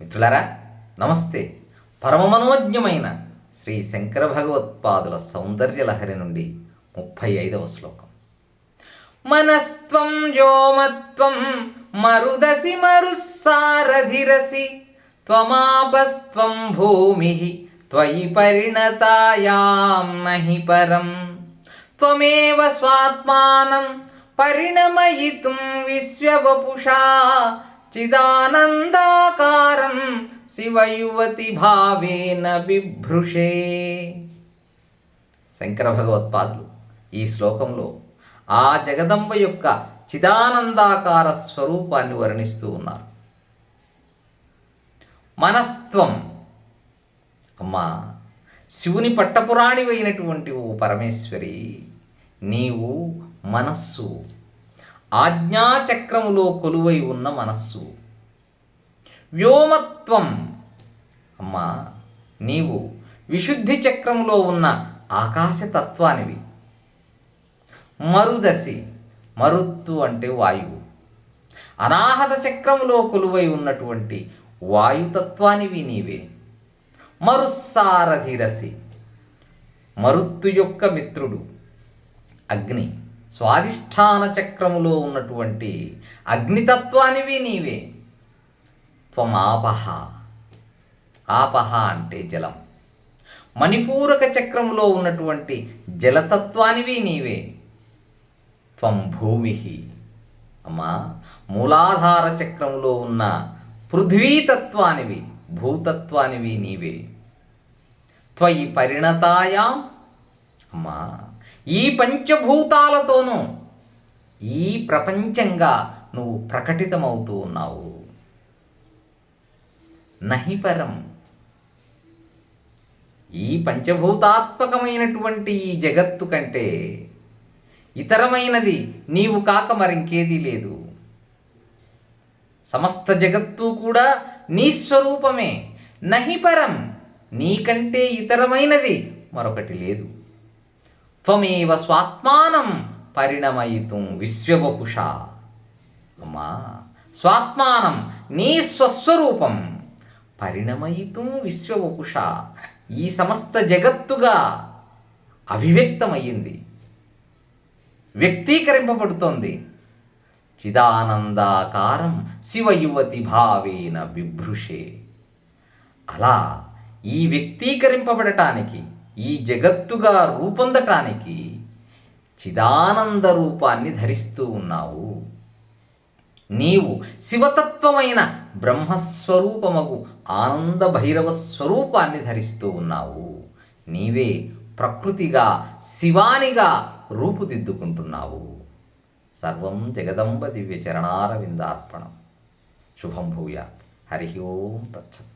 మిత్రులారా నమస్తే. పరమమనోజ్ఞమైన శ్రీ శంకర భగవత్పాదుల సౌందర్యలహరి నుండి ముప్పై ఐదవ శ్లోకం. మనస్త్వం వ్యోమత్వం మరుదసి మరుస్సారధిరసి త్వమాపస్త్వం భూమి త్వయి పరిణతాయాం నహి పరం. త్వమేవ స్వాత్మానం పరిణమయితుం విశ్వవపుషా చిదానందాకారం శివయువతి భావేన బిభృషే శంకర భగవత్పాదులు ఈ శ్లోకంలో ఆ జగదంబ యొక్క చిదానందాకార స్వరూపాన్ని వర్ణిస్తూ ఉన్నారు. మనస్త్వం అమ్మా శివుని పట్టపురాణివైనటువంటి ఓ పరమేశ్వరి నీవు మనస్సు ఆజ్ఞాచక్రములో కొలువై ఉన్న మనస్సు. వ్యోమత్వం. అమ్మా నీవు విశుద్ధి చక్రములో ఉన్న ఆకాశతత్వానివి. మరుదశి మరుత్తు అంటే వాయువు. అనాహత చక్రములో కొలువై ఉన్నటువంటి వాయుతత్వానివి నీవే. మరుస్సారధిరసి మరుత్తు యొక్క మిత్రుడు అగ్ని. స్వాధిష్టాన చక్రములో ఉన్నటువంటి అగ్నితత్వానివి నీవే. త్వమాపహ. ఆపహ అంటే జలం. మణిపూరక చక్రములో ఉన్నటువంటి జలతత్వానివి నీవే. త్వం భూమి అమ్మా మూలాధార చక్రములో ఉన్న పృథ్వీతత్వానివి భూతత్వానివి నీవే. త్వయి పరిణతాయాం అమ్మా ఈ పంచభూతాలతోనూ ఈ ప్రపంచంగా నువ్వు ప్రకటితమవుతూ ఉన్నావు. నహిపరం ఈ పంచభూతాత్మకమైనటువంటి ఈ జగత్తు కంటే ఇతరమైనది నీవు కాక మరింకేదీ లేదు. సమస్త జగత్తు కూడా నీ స్వరూపమే. నహిపరం నీకంటే ఇతరమైనది మరొకటి లేదు. త్వమేవ స్వాత్మానం పరిణమయితుం విశ్వవపుష. అమ్మా స్వాత్మానం నీ స్వస్వరూపం పరిణమయితుం విశ్వవపుష. ఈ సమస్త జగత్తుగా అభివ్యక్తమయ్యింది వ్యక్తీకరింపబడుతోంది. చిదానందాకారం శివయువతి భావేన బిభృషే అలా ఈ వ్యక్తీకరింపబడటానికి ఈ జగత్తుగా రూపొందటానికి చిదానంద రూపాన్ని ధరిస్తూ ఉన్నావు. నీవు శివతత్వమైన బ్రహ్మస్వరూపమగు ఆనంద భైరవ స్వరూపాన్ని ధరిస్తూ ఉన్నావు. నీవే ప్రకృతిగా శివానిగా రూపుదిద్దుకుంటున్నావు. సర్వం జగదంబ దివ్య చరణారవిందార్పణం శుభం భూయాత్. హరి ఓం తచ్చత్